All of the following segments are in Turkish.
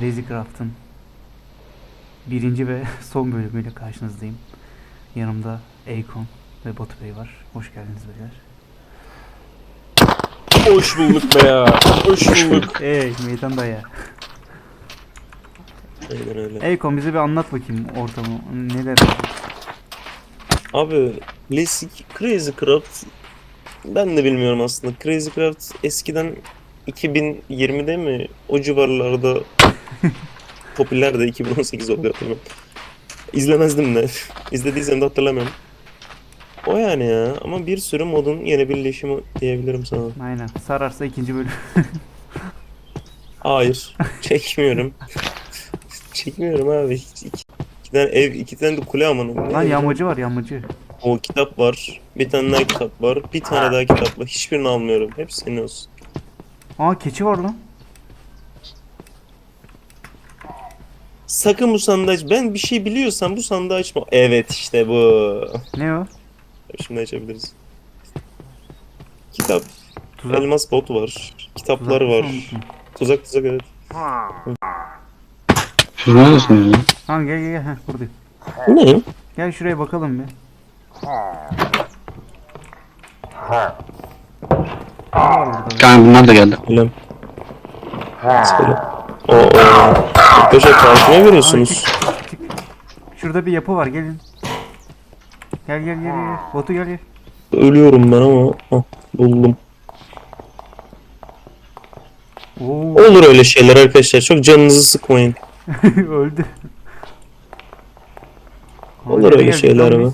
Crazy Craft'ın birinci ve son bölümüyle karşınızdayım. Yanımda Akon ve Batu Bey var. Hoş geldiniz beyler. Hoş bulduk be ya. Hoş bulduk. Ey meydan daya. Aynen öyle. Akon bize bir anlat bakayım ortamı. Neler? Abi Classic Crazy Craft ben de bilmiyorum aslında. Crazy Craft eskiden 2020'de mi o civarlarda popülerdi 2018 oluyor hatırlamıyorum. İzlemezdim de. İzlediysem de hatırlamıyorum. O yani ya ama bir sürü modun yeni birleşimi diyebilirim sana. Aynen. Sararsa ikinci bölüm. Hayır. Çekmiyorum. Çekmiyorum abi. İki, iki, iki tane ev, iki tane de kule amanın. Lan yağmacı var yağmacı. O kitap var. Bir tane daha kitap var. Bir tane daha kitap var. Hiçbirini almıyorum. Hepsi senin olsun. Aa keçi var lan. Sakın bu sandığı aç. Ben bir şey biliyorsam bu sandığı açma. Evet işte bu. Ne o? Şimdi açabiliriz. Kitap. Tuzak. Elmas bot var. Kitaplar tuzak var. mısın? Tuzak tuzak evet. Siz neredesiniz ya? Tamam gel gel gel. Heh, buradayım. Bu ne? Gel şuraya bakalım bir. Ne var burada? Kanka bunlar da geldi. Bilmem. Söyle. Oo. Arkadaşlar karşıma görüyorsunuz. Şurada bir yapı var gelin. Gel gel gel gel. Batu gel gel. Ölüyorum ben ama. Hah, buldum. Oo Olur öyle şeyler arkadaşlar. Çok canınızı sıkmayın. öldü. Olur öyle şeyler ama.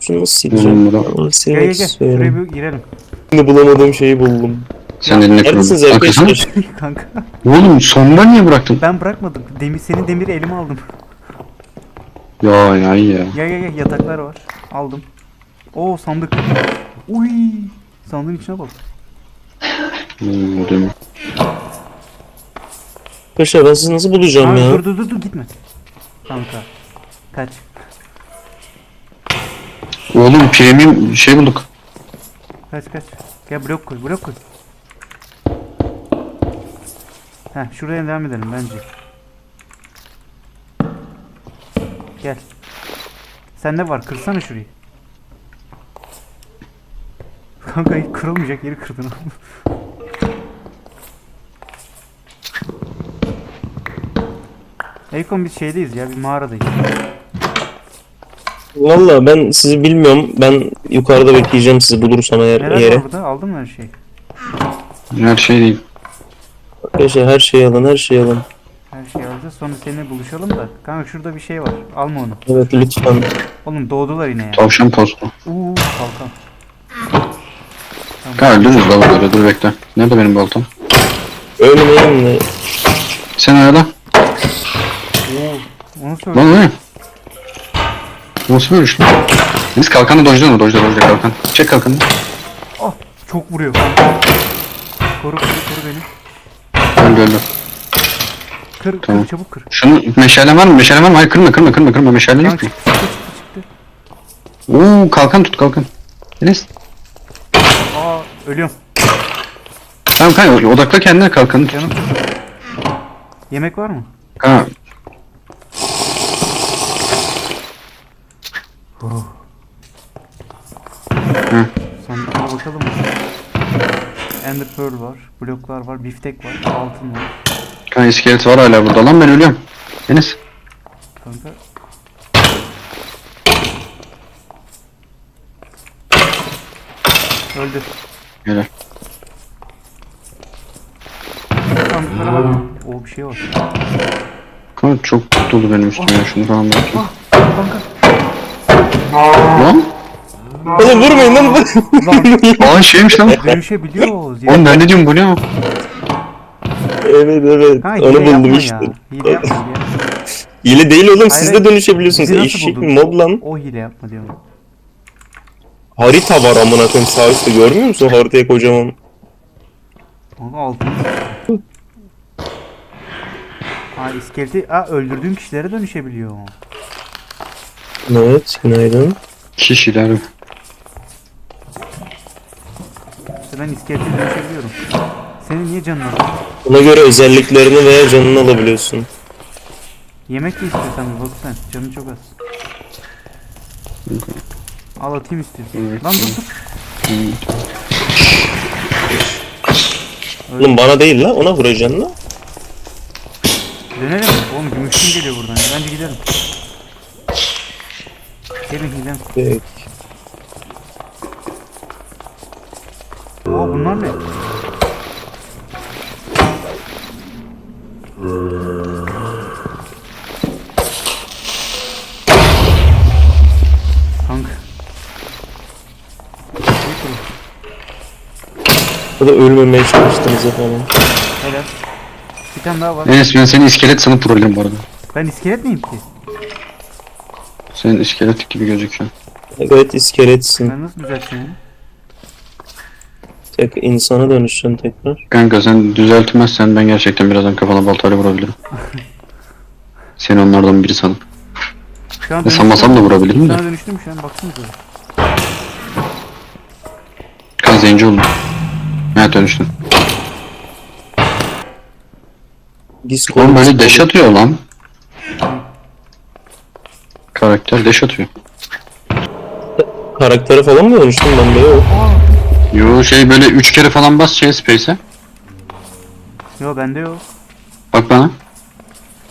Şunu nasıl sileceğim? Gel gel gel. Şuraya bir girelim. Şimdi bulamadığım şeyi buldum. Sen eline Neredesiniz kırıldın. arkadaşlar? Arkasana. Kanka Oğlum sonunda niye bıraktın? ben bırakmadım. Demir senin demiri elime aldım. Ya ya ya. Gel gel gel yataklar var. Aldım. Oo sandık. Uy. Sandığın içine bak. Hmm, değil mi? Arkadaşlar ben sizi nasıl bulacağım Aa, ya? dur dur dur dur gitme. Kanka. Kaç. Oğlum premium şey bulduk. Kaç kaç. Gel blok koy blok koy. Heh şuraya devam edelim bence. Gel. Sende var kırsana şurayı. Kanka hiç kırılmayacak yeri kırdın. Eykon biz şeydeyiz ya bir mağaradayız. Valla ben sizi bilmiyorum. Ben yukarıda bekleyeceğim sizi bulursam eğer Neler yere. var burada? Aldın mı her şeyi? Her şey değil. Arkadaşlar her şeyi alın, her şeyi alın. Her şeyi alacağız sonra seninle buluşalım da. Kanka şurada bir şey var. Alma onu. Evet lütfen. Oğlum doğdular yine ya. Tavşan postu. Uuu kalkan. Kanka öldürürüz la böyle dur bekle. Nerede benim baltam? Ölmeyin de. Sen ayarla. Onu söyle. Lan ne? Nasıl böyle? Biz kalkanı dojla mı? Dojla dojla kalkan. Çek kalkanı. Ah çok vuruyor. Koru koru koru beni. Öldü öldü. Kır Tamam. kır çabuk kır. Şunun meşale var mı? Meşale var mı? Hayır kırma kırma kırma kırma meşale Kanka yok ki. çıktı çıktı çıktı çıktı. Oo kalkan tut kalkan. Enes. Aa ölüyorum. Tamam kanka odakla kendine kalkanı tut. Canım. Yemek var mı? Kanka Oh. Hı. Sandıklara bakalım mı? Ender Pearl var, bloklar var, biftek var, altın var. kanka iskelet var hala burada lan ben ölüyorum. Enes. Kanka. Öldü. Helal. Sandıklara bak. O bir şey var. Kanka çok dolu benim üstüme ya şunu falan bırakayım. Ah kanka. Lan? Oğlum vurmayın lan. Lan Aa şeymiş lan. dönüşebiliyoruz. Oğlum ben ne diyorum bu ne o? evet evet. Ha Onu buldum ya. işte. Hile yapma hile yapma. Hile değil oğlum siz de dönüşebiliyorsunuz. Eşek mi mob lan? O hile yapma diyorum. Harita var amına koyayım sağ üstte görmüyor musun haritaya kocaman? Kanka altın. Ha iskeleti Aa, öldürdüğün kişilere dönüşebiliyor. Evet günaydın. Kişiler. Ben iskelete dönüşebiliyorum. Senin niye canın az? Buna göre özelliklerini veya canını alabiliyorsun. Yemek de istiyorsan bak sen. Canı çok az. Al atayım istiyorsan. Evet. Lan dur dur. Oğlum bana değil la ona vuracaksın la. Dönelim mi? Oğlum gümüşüm geliyor buradan. ya. Bence gidelim. Gelin gidelim. Peki. Aa bunlar ne? Kanka. Ya da ölmemeye çalıştınız efendim. Helal. Bir tane daha var. Enes ben seni iskelet sanıp trollerim bu arada. Ben iskelet miyim ki? Senin iskelet gibi gözüküyor. Evet iskeletsin. Ben nasıl düzelteceğim? Tek insana dönüşeceksin tekrar. Kanka sen düzeltmezsen ben gerçekten birazdan kafana baltayla vurabilirim. Seni onlardan biri sanıp. Şu an Ne sanmasam da vurabilirim de. Sana dönüştüm şu an baksanıza. Kan zenci oldum. Evet dönüştüm. Disco. Oğlum böyle deş atıyor lan. Karakter deş atıyor. Karaktere falan mı dönüştün ben de yok. Yo şey böyle üç kere falan bas şey space'e. Yo bende yok. Bak bana.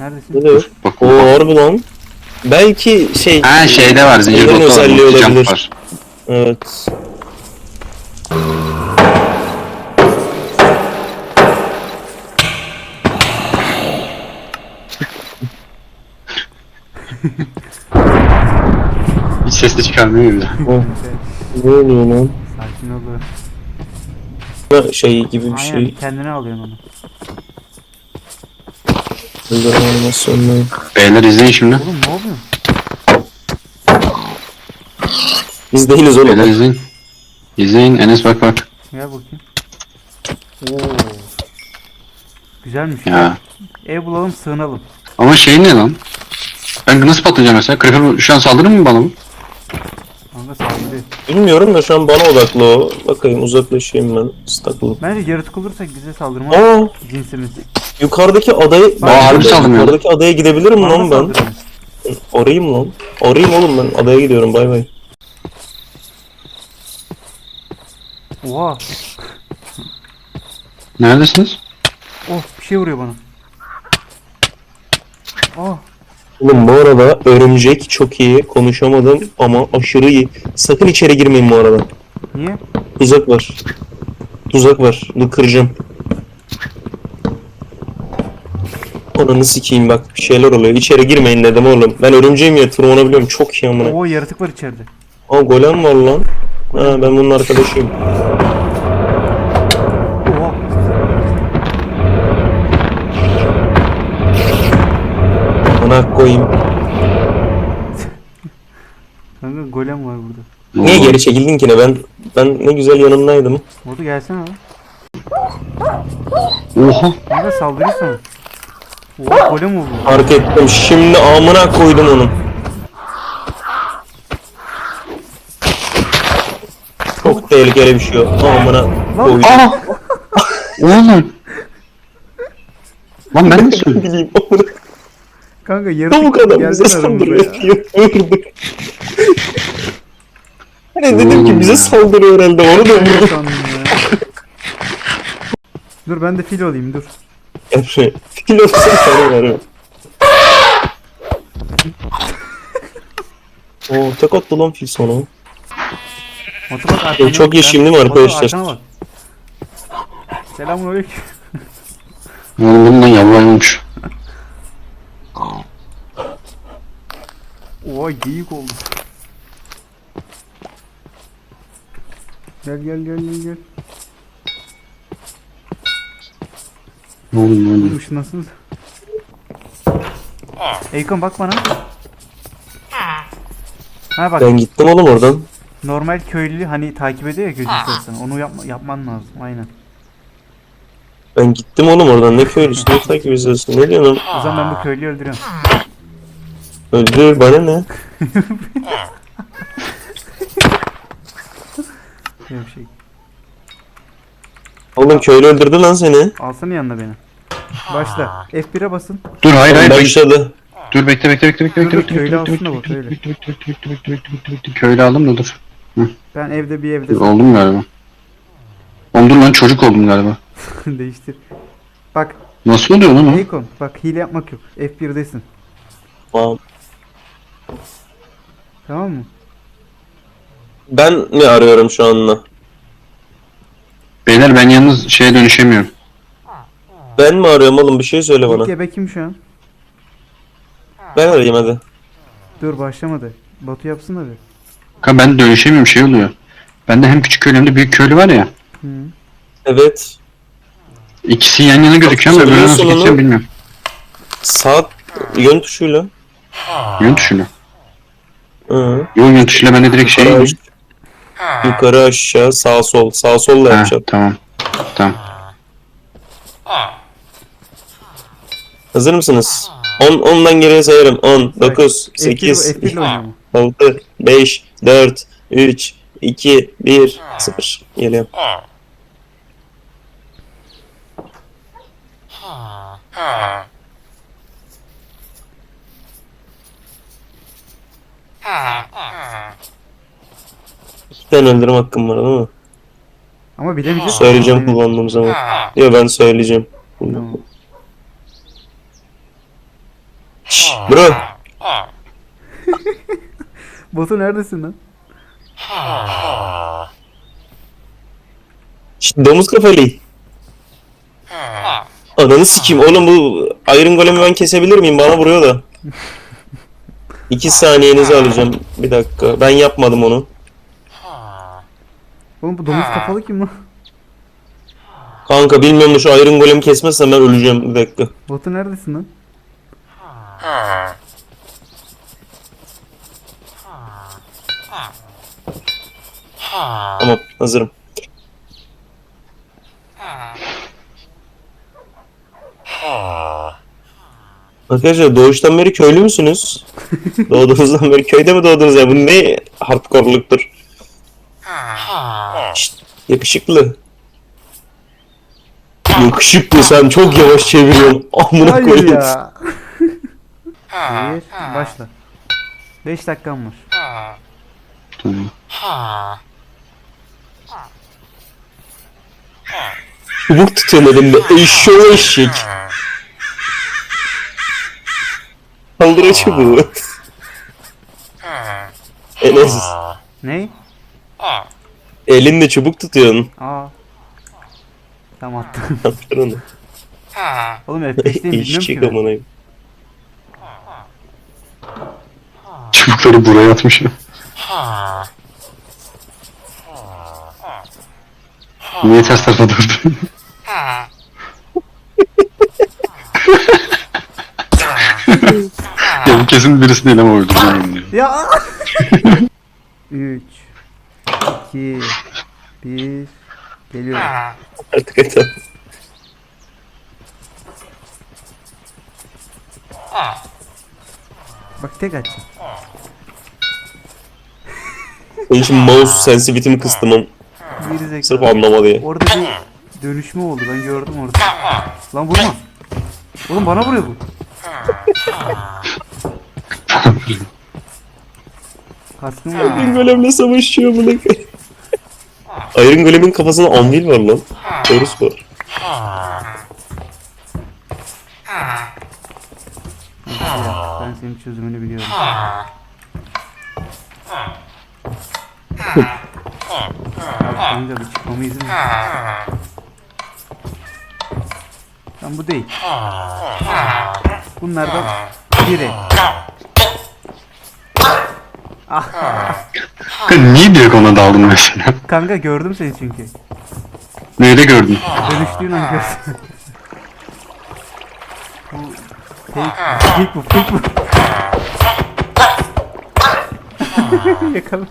Neredesin? Ne de yok. Bak. Oo harbi lan. Belki şey... Ha şeyde var zincir botu var. özelliği multi jump olabilir. var. Evet. Hiç ses de çıkarmıyor bile. Ne oluyor lan? Sakin ol. be. Ha, Şey gibi bir Aynen şey. kendine alıyorsun onu. Öldürme animasyonları. Beyler izleyin şimdi. Oğlum ne yapıyorsun? Biz değiliz oğlum. Beyler izleyin. İzleyin Enes bak bak. Gel bakayım. Oo. Güzelmiş. Ya. Ev bulalım sığınalım. Ama şey ne lan? Ben nasıl patlayacağım mesela? Creeper şu an saldırır mı bana bu? Kanka. Bilmiyorum da şu an bana odaklı o. Bakayım uzaklaşayım ben. Staklı. Bence yaratık olursak bize saldırmaz. Aa Cinsimiz. yukarıdaki adayı... Bak, harbi saldırmıyor. Yukarıdaki adaya gidebilirim Bana lan ben. saldırıyor. Arayayım lan. Arayayım oğlum ben. Adaya gidiyorum bay bay. Oha. Neredesiniz? Oh bir şey vuruyor bana. Oh. Oğlum bu arada örümcek çok iyi. Konuşamadım ama aşırı iyi. Sakın içeri girmeyin bu arada. Niye? Tuzak var. Tuzak var. Dur kıracağım. Ananı sikeyim bak bir şeyler oluyor. İçeri girmeyin dedim oğlum. Ben örümceğim ya tırmanabiliyorum. Çok iyi amına. Oo yaratık var içeride. Aa golem var lan. Ha ben bunun arkadaşıyım. Bana koyayım. Kanka golem var burada. Niye geri çekildin ki ne? Ben ben ne güzel yanındaydım. Orada gelsene lan. Oha. Kanka saldırıyor sana. Oha golem oldu. Fark ettim. Şimdi amına koydum onu. Çok tehlikeli bir şey o. Amına koydum. Aa! Oğlum. Lan ben bileyim amına. Kanka yaratık Tavuk adam bize saldırıyor. Vurduk. Hani dedim ki bize saldırıyor herhalde onu da ya. Dur ben de fil olayım dur. Emre. Fil olsun sana ver. Oo tek attı lan fil sana. Batu bak arkana çok bak, yeşil değil mi Batu, arkadaşlar? arkana bak. Selamünaleyküm. Oğlum bundan yavrulaymış. Oha geyik oldu. Gel gel gel gel gel. Oğlum oğlum. Oğlum ışınlansınız. Eykon bak bana. Ha bak Ben gittim oğlum oradan. normal köylü hani takip ediyor ya gözü sırasını. Onu yapma, yapman lazım aynen. Ben gittim oğlum oradan. Ne köylüsü ne takip ediyorsun? Ne diyorsun? O zaman ben bu köylüyü öldürüyorum. Öldür bana ne? Şey. Oğlum köylü öldürdü lan seni. Alsana yanına beni. Başla. F1'e basın. Dur hayır hayır. Bekle. Başladı. Dur bekle bekle bekle bekle Dur, bekle dur, bekle köylü bekle bekle bot, öyle. bekle bekle bekle bekle bekle bekle bekle Köylü aldım da dur. Ben evde bir evde Dur, Oldum galiba. Oğlum dur lan çocuk oldum galiba. değiştir. Bak Nasıl oluyor lan o? Akon bak hile yapmak yok. F1'desin. Tamam. Tamam mı? Ben ne arıyorum şu anda? Beyler ben yalnız şeye dönüşemiyorum. Ben mi arıyorum oğlum bir şey söyle bana. ebe kim şu an? Ben arayayım hadi. Dur başlamadı. Batu yapsın da bir. Kanka ben dönüşemiyorum şey oluyor. Bende hem küçük köylü hem de büyük köylü var ya. Hı. Evet. İkisi yan yana gözüküyor ama böyle nasıl onu. bilmiyorum. Sağ yön tuşuyla. Yön tuşuyla. Hı. Yön tuşuyla bende direkt şey Yukarı, mi? aş- yukarı aşağı sağ sol. Sağ solla Ha, yapacağım. tamam. Tamam. Hazır mısınız? 10 10'dan geriye sayarım. 10 9 F1 8 F1 ile oynuyor mu? 6 5 4 3 2 1 0 Geliyorum. İki tane öldürme hakkım var değil mi? Ama bilemeyeceğiz. Söyleyeceğim Aynen. kullandığım zaman. Yok ben söyleyeceğim. Tamam. Şşş bro. Batu neredesin lan? Şşş domuz kafalı. Ananı sikeyim oğlum bu Iron Golem'i ben kesebilir miyim? Bana vuruyor da. İki saniyenizi alacağım. Bir dakika. Ben yapmadım onu. Oğlum bu domuz kafalı kim lan? Kanka bilmiyorum da şu Iron Golem'i kesmezsem ben öleceğim. Bir dakika. Batu neredesin lan? Tamam hazırım. Arkadaşlar doğuştan beri köylü müsünüz? Doğduğunuzdan beri köyde mi doğdunuz ya? Bu ne hardcore'luktur? Şşt, yakışıklı. Yakışıklı sen çok yavaş çeviriyorsun. Amına Hayır koyayım. ya. Bir, başla. 5 dakikam var. Tamam. Çubuk tutuyorsun elinde. Eşşoğlu eşek. Kaldır o çubuğu. Enes. Ne? Elinde çubuk tutuyorsun. Aa. Tamam attım. Onu. Oğlum F5'teyim bilmiyorum ki ben. amına. Çubukları buraya atmış ya. Niye ters tarafa durdun? ya bu kesin birisi değil ama öldüreceğim diyor. Ya. 3 2 1 Geliyorum. Artık et. Bak tek açacağım. Ben şimdi mouse sensitivity'mi kıstım am- Geri sırf anlama diye. Orada bir dönüşme oldu ben gördüm orada. Lan vurma. Oğlum bana vuruyor bu. Kaskım var. Iron Golem'le savaşıyor bunu. Iron Golem'in kafasında anvil var lan. Torus var. Ben senin çözümünü biliyorum. Kanka bir çıkmama izin ver. Lan bu değil. Bunlardan biri. Kanka niye direkt ona daldın mesela? Kanka gördüm seni çünkü. Nerede gördün? Dönüştüğün an gördüm. bu fake, fake bu, fake bu. Yakaladı.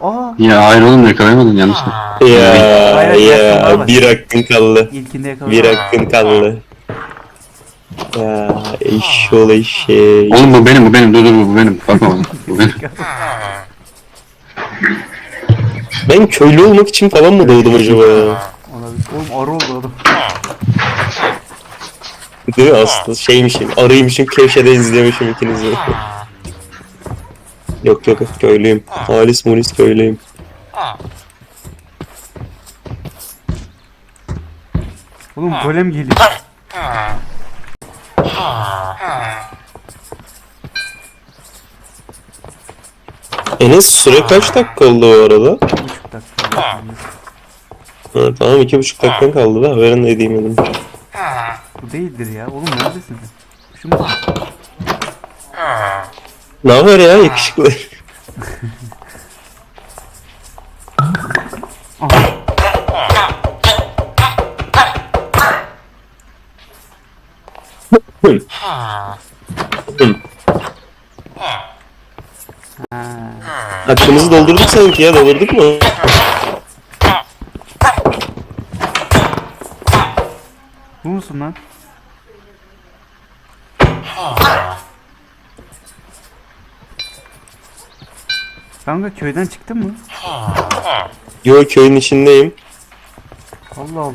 Aa, Ya hayır oğlum yakalayamadın yalnız. Ya Hayır, yaklaşma, ya bak. bir hakkın kaldı. ilkinde yakaladı. Bir hakkın kaldı. Ya eşşoğlu eşek. Oğlum bu benim bu benim dur dur bu benim. Bakma bana. Bu benim. Ben köylü olmak için falan mı doğdum acaba ya? Olabilir. Oğlum arı oldu adam. Değil mi aslında? Şeymişim, arıymışım, köşede izliyormuşum ikinizi. yok yok köylüyüm. Halis mulis köylüyüm. Oğlum golem geliyor. Enes süre kaç dakika oldu bu arada? Bir buçuk dakika. Ha, tamam iki buçuk dakikan kaldı haberin de edeyim dedim. Bu değildir ya. Oğlum neredesin sen? Şu mu? Ne haber ya yakışıklı? Ha. Hakkımızı doldurduk sanki ya doldurduk mu? Bu musun lan? Kanka köyden çıktın mı? Yo köyün içindeyim. Allah Allah.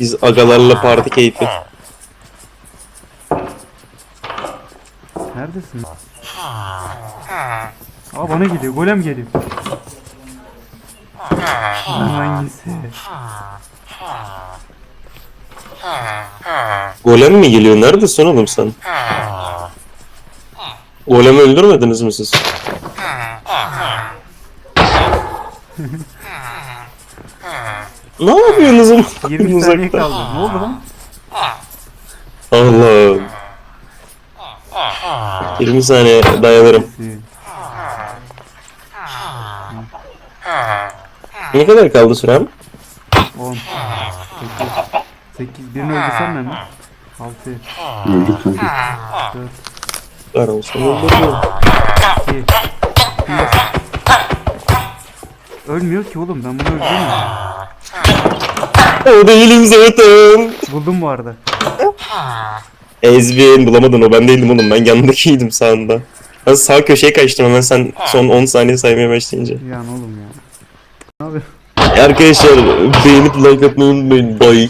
Biz agalarla parti keyfi. Neredesin? Aa bana geliyor. Golem geliyor. Lan hangisi? Golem mi geliyor? Neredesin oğlum sen? Golemi öldürmediniz mi siz? ne yapıyorsunuz oğlum? 20 saniye kaldı. Ne oldu lan? Allah'ım. 20 saniye dayanırım. Ne kadar kaldı sürem? 10 8 8 Birini öldürsen mi hemen? 6 Öldük kanka. 4 Ver olsun öldürdüm. 2 1 Ölmüyor ki oğlum ben bunu öldüremem. O değilim zaten. Buldum bu arada. Ezbin bulamadın o ben değildim oğlum ben yanındakiydim sağında. Ben sağ köşeye kaçtım hemen sen son 10 saniye saymaya başlayınca. Yani oğlum ya. Ne yapıyorsun? Arkadaşlar beğenip like atmayı unutmayın. Bye.